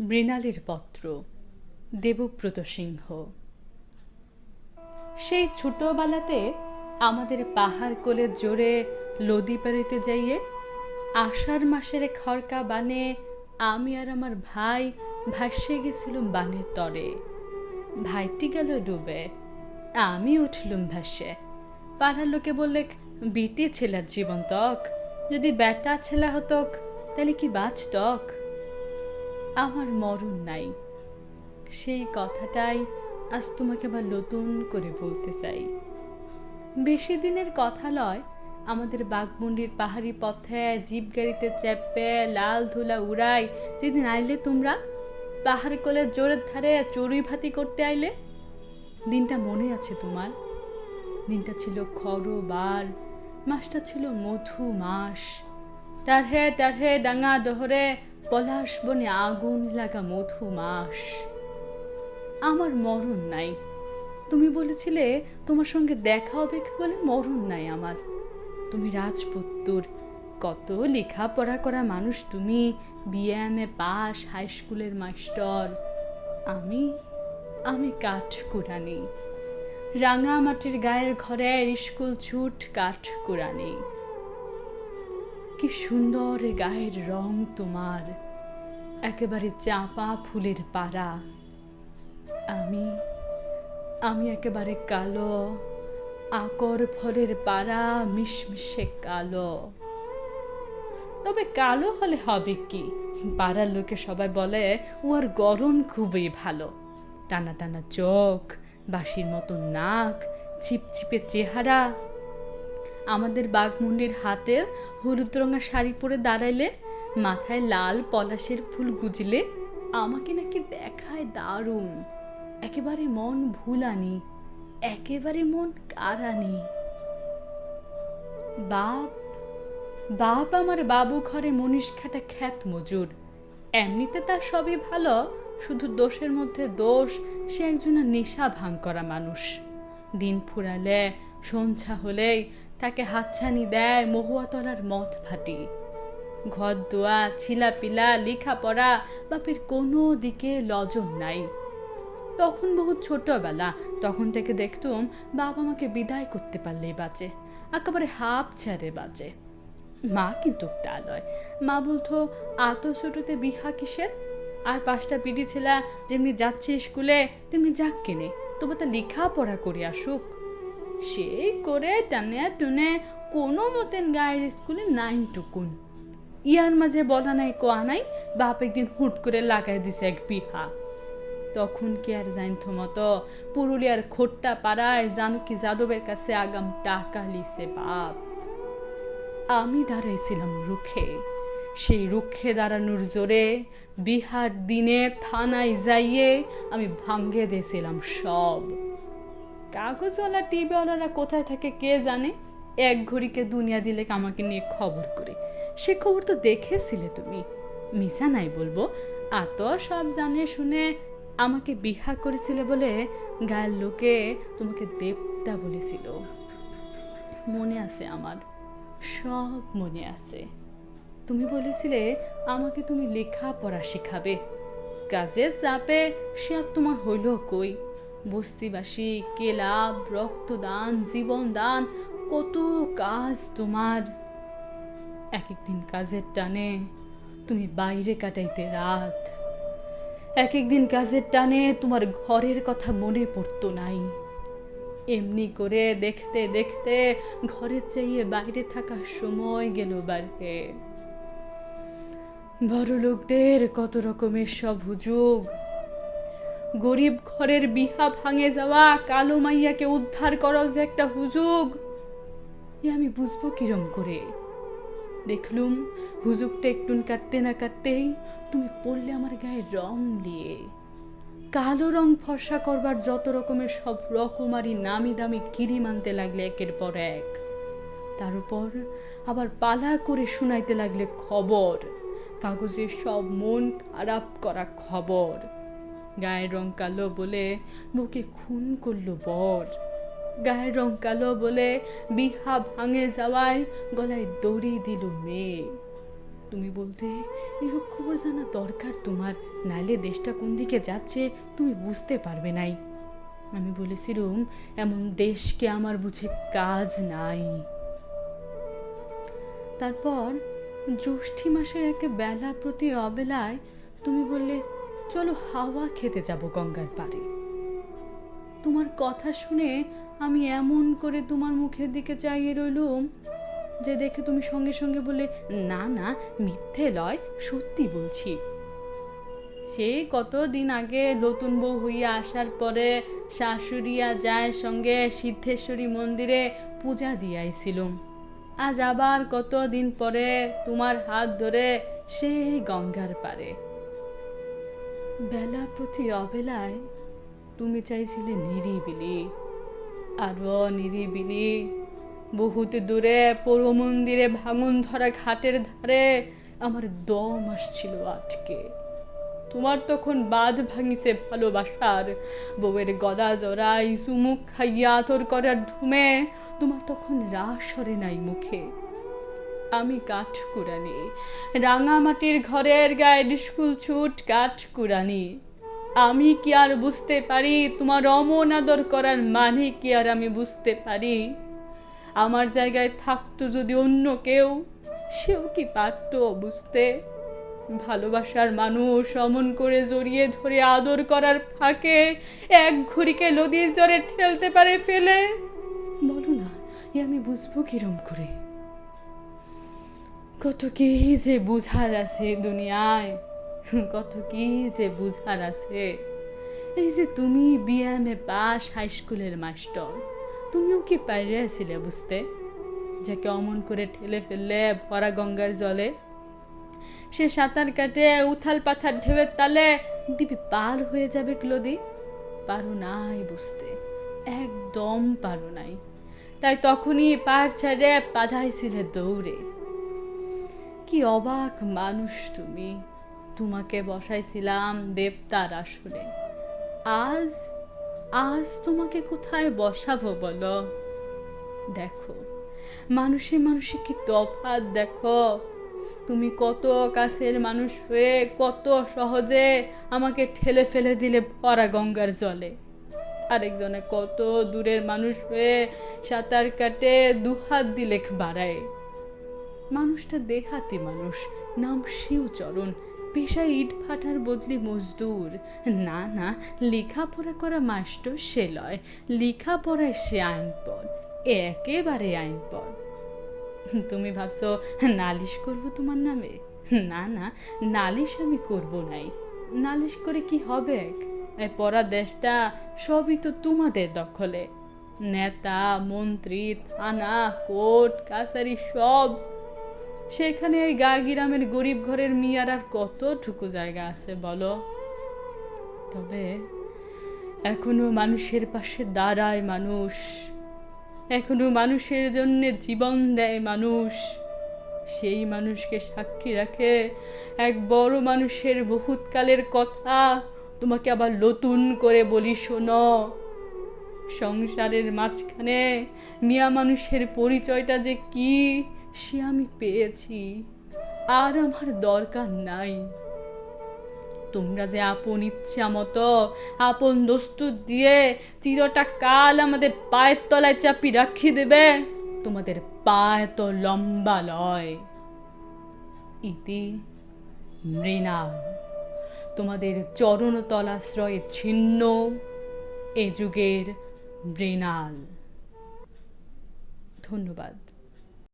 মৃণালের পত্র, দেবব্রত সিংহ। সেই ছোটবেলাতে আমাদের পাহাড় কোলে জোরে লদি পেরিতে যাইয়ে আষাঢ় মাসের খড়কা বানে আমি আর আমার ভাই ভাসে গেছিলুম বানের তরে। ভাইটি গেল ডুবে, আমি উঠলুম ভাসে। পাড়ার লোকে বললে, বিটি ছেলের জীবন তক যদি বেটা ছেলা হতক, তাহলে কি বাঁচতক? আমার মরণ নাই। সেই কথাটাই আজ তোমাকে আবার নতুন করে বলতে চাই। বেশি দিনের কথা লয়, আমাদের বাঘমুন্ডির পাহাড়ি পথে জিপ গাড়িতে চেপে লাল ধুলা উড়াই, যেদিন আইলে তোমরা? পাহাড়ি কোলে জোরের ধারে চড়ুই ভাতি করতে আইলে? দিনটা মনে আছে তোমার? দিনটা ছিল খরবার মাসটা ছিল মধু মাস। টারহে টারহে, ডাঙা দহরে পলাশ বনে আগুন লাগা মধু মাস। আমার মরণ নাই। তুমি বলেছিলে তোমার সঙ্গে দেখা হবে বলে মরণ নাই আমার। তুমি রাজপুত্তুর, কত লেখাপড়া করা মানুষ তুমি B M A pass high স্কুলের মাস্টার। আমি আমি কাঠ কুড়ানি রাঙা মাটির গায়ের ঘরের স্কুল ছুট কাঠ কুড়ানি কি সুন্দর গায়ের রং তোমার, একেবারে চাপা ফুলের পাড়া। আমি আমি একেবারে কালো, আকর ফলের পাড়া মিশমিশে কালো। তবে কালো হলে হবে কি? পাড়ার লোকে সবাই বলে ও আর গরম খুবই ভালো। টানা টানা চোখ, বাঁশির মতো নাক, ছিপছিপে চেহারা। আমাদের বাঘমুন্ডির হাতের হলুদ রঙা শাড়ি পরে দাঁড়াইলে, মাথায় লাল পলাশের ফুল গুজলে, আমাকে নাকি দেখায় দারুণ। একেবারে মন ভুলানি, একেবারে মন কারানি বাপ বাপ আমার বাবু ঘরে মনীষ খাটা খ্যাত মজুর। এমনিতে তার সবই ভালো, শুধু দোষের মধ্যে দোষ, সে একজনের নেশা ভাঙ করা মানুষ। দিন ফুরালে, সন্ধ্যা হলেই তাকে হাতছানি দেয় মহুয়াতলার মদ ভাটি। ঘর দোয়া ছিলাপিলা, লেখাপড়া, বাপের কোনো দিকে লজন নাই। তখন বহু ছোটবেলা, তখন থেকে দেখতুম বাবা আমাকে বিদায় করতে পারলেই বাঁচে, একেবারে হাফ ছেড়ে বাঁচে। মা কিন্তু তা নয়, মা বলতো আত ছোটতে বিহা কিসের? আর পাঁচটা পিড়ি ছেলা যেমনি যাচ্ছে স্কুলে, তেমনি যাক কেনে। তবু তা লেখাপড়া করে আসুক। সেই করে টানে টুনে কোনো মতেন গায়ের স্কুলে নাইন টুকুন। ইয়ার মাঝে বলা নাই, কোয়া নাই, বাপ একদিন হুট করে লাগাই দিছে এক বিহা তখন কি আর জানতো মতো, পুরুলিয়ার খোট্টা পাড়ায় জানুকি যাদবের কাছে আগাম টাকা লিছে বাপ। আমি দাঁড়াইছিলাম রুখে সেই রুখে দাঁড়ানোর জোরে বিহার দিনে থানায় যাইয়ে আমি ভাঙ্গে দিয়েছিলাম সব। কাগজওয়ালা টিভিওয়ালারা কোথায় থাকে কে জানে? এক ঘড়িকে দুনিয়া দিলে আমাকে নিয়ে খবর করে। সে খবর তো দেখেছিলে তুমি। মিশা নাই বলব। এত সব জানে শুনে আমাকে বিহা করেছিলে বলে গায়ের লোকে তোমাকে দেবতা বলেছিল। মনে আছে আমার। সব মনে আছে। তুমি বলেছিলে আমাকে তুমি লেখাপড়া শেখাবে। কাজের চাপে সে আর তোমার হইল কই? বস্তিবাসী, কেলাব, রক্তদান, জীবনদান, কত কাজ তোমার। এক একদিন কাজের টানে তুমি বাইরে কাটাইতে রাত। এক একদিন কাজের টানে তোমার ঘরের কথা মনে পড়তো নাই। এমনি করে দেখতে দেখতে ঘরের চাইয়ে বাইরে থাকার সময় গেল বাড়ে বড় লোকদের কত রকমের সব হুজুগ গরিব ঘরের বিহা ভাঙে যাওয়া কালো মাইয়াকে উদ্ধার করাও যে একটা হুজুগ এ আমি বুঝব কিরম করে। দেখলুম হুজুগটা একটুন কাটতে না কাটতেই তুমি পড়লে আমার গায়ে রং দিয়ে। কালো রং ফর্সা করবার যত রকমের সব রকমারি নামি দামি কিরি মানতে লাগলে একের পর এক। তার উপর আবার পালা করে শুনাইতে লাগলে খবর। কাগজের সব মন খারাপ করা খবর। গায়ের রং কালো বলে বুকে খুন করল বর। গায়ের রং কালো বলে বিহা ভাঙে যাওয়ায় গলায় দড়ি দিল মেয়ে। তুমি বলতে এসব খবর জানা দরকার তোমার, নাইলে দেশটা কোন দিকে যাচ্ছে তুমি বুঝতে পারবে নাই। আমি বলেছিলুম, এমন দেশকে আমার বুঝে কাজ নাই। তারপর জ্যৈষ্ঠী মাসের একে বেলা প্রতি অবেলায় তুমি বললে, চলো হাওয়া খেতে যাব গঙ্গার পাড়ে। তোমার কথা শুনে আমি এমন করে তোমার মুখের দিকে চাইয়ে রইলুম যে দেখে তুমি সঙ্গে সঙ্গে বলে না না, মিথ্যে লয়, সত্যি বলছি। সেই কতদিন আগে নতুন বউ হইয়া আসার পরে শাশুড়িয়া যায় সঙ্গে সিদ্ধেশ্বরী মন্দিরে পূজা দিয়াইছিলুম। আজ আবার কতদিন পরে তোমার হাত ধরে সেই গঙ্গার পারে। বেলা প্রতি অবেলায় তুমি চাইছিলে নিরিবিলি, আরও নিরিবিলি। বহুত দূরে পৌর মন্দিরে ভাঙন ধরা ঘাটের ধারে আমার দম আসছিল আটকে। তোমার তখন বাঁধ ভাঙিছে ভালোবাসার। বউয়ের গদা জড়াই সুমুখ খাইয়া তোর করার ধুমে তোমার তখন রাস সরে নাই মুখে। আমি কাঠ কুড়ানি রাঙামাটির ঘরের গায়ের স্কুল ছুট কাঠ কুড়ানি। আমি কি আর বুঝতে পারি, তোমার অমন আদর করার মানে কি আর আমি বুঝতে পারি? আমার জায়গায় থাকতো যদি অন্য কেউ, সেও কি পারতো বুঝতে? ভালোবাসার মানুষ অমন করে জড়িয়ে ধরে আদর করার ফাঁকে এক ঘড়িকে নদীর জ্বরে ঠেলতে পারে ফেলে। বলো না, এ আমি বুঝব কিরম করে? কত কি যে বুঝার আছে দুনিয়ায়, কত কি যে বুঝার আছে। এই যে তুমি B M A pass high স্কুলের মাস্টার, তুমিও কি পারিয়াছিলে বুঝতে? যাকে অমন করে ঠেলে ফেললে ভরা গঙ্গার জলে। সে সাঁতার কাটে, উথাল পাথার ঢেউয়ের তালে দিবি পার হয়ে যাবে ক্লোদি। পারো নাই বুঝতে, একদম পারো নাই। তাই তখনই পার ছেড়ে পাধাইছিলে দৌড়ে। কি অবাক মানুষ তুমি, তোমাকে বসাইছিলাম দেবতার আসলে আজ আজ তোমাকে কোথায় বসাবো বলো? দেখো, মানুষে মানুষে কি তফাৎ দেখো। তুমি কত কাছের মানুষ হয়ে কত সহজে আমাকে ঠেলে ফেলে দিলে ভরা গঙ্গার জলে। আরেকজনে কত দূরের মানুষ হয়ে সাঁতার কাটে, দুহাত দিলে বাড়ায়। মানুষটা দেহাতি মানুষ, নাম শিবচরণ, পেশায় ইট ফাটার বদলি মজদুর। না না, লেখাপড়া করা মাস্টার সে লয়, লেখাপড়ায় সে আইনপদ, একেবারে আইনপদ। তুমি ভাবছ, নালিশ করব তোমার নামে? না না, নালিশ আমি করব নাই। নালিশ করে কি হবে? এই পড়া দেশটা সবই তো তোমাদের দখলে। নেতা, মন্ত্রী, থানা, কোর্ট, কাছারি সব। সেখানে ওই গা গ্রামের গরিব ঘরের মিয়ার আর কতটুকু জায়গা আছে বলো? তবে এখনও মানুষের পাশে দাঁড়ায় মানুষ। এখনও মানুষের জন্য জীবন দেয় মানুষ। সেই মানুষকে সাক্ষী রাখে এক বড় মানুষের বহুতকালের কথা। তোমাকে আবার নতুন করে বলি, শোনো। সংসারের মাঝখানে মিয়া মানুষের পরিচয়টা যে কি, সে আমি পেয়েছি। আর আমার দরকার নাই। তোমরা যে আপন ইচ্ছা মতো, আপন দস্তুর দিয়ে চিরটা কাল আমাদের পায়ের তলায় চাপি রাখি দেবে, তোমাদের পা এত লম্বা লয়। ইতি মৃণাল তোমাদের চরণতলাশ্রয়ে ছিন্ন এ যুগের মৃণাল। ধন্যবাদ।